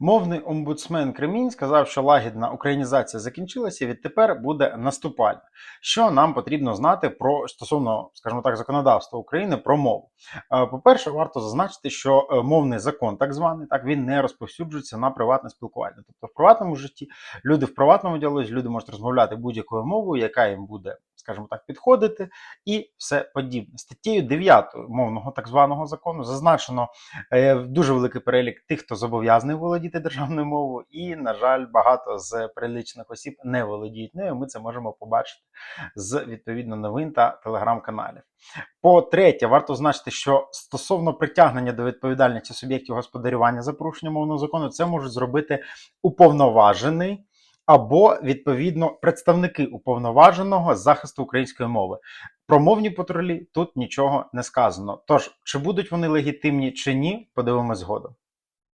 Мовний омбудсмен Кремінь сказав, що лагідна українізація закінчилася, і відтепер буде наступальна. Що нам потрібно знати про стосовно, скажімо так, законодавства України про мову? Е, По-перше, варто зазначити, що е, мовний закон, так званий, так він не розповсюджується на приватне спілкування. Тобто, в приватному житті люди в приватному діалозі, люди можуть розмовляти будь-якою мовою, яка їм буде, скажімо так, підходити, і все подібне. Статтєю 9 мовного так званого закону зазначено е, дуже великий перелік тих, хто зобов'язаний володіти державною мовою, і, на жаль, багато з перелічених осіб не володіють нею. Ми це можемо побачити з відповідно новин та телеграм-каналів. По-третє, варто значити, що стосовно притягнення до відповідальності суб'єктів господарювання за порушення мовного закону, це можуть зробити уповноважений або відповідно представники уповноваженого захисту української мови. Про мовні патрулі тут нічого не сказано. Тож, чи будуть вони легітимні чи ні, подивимось згодом.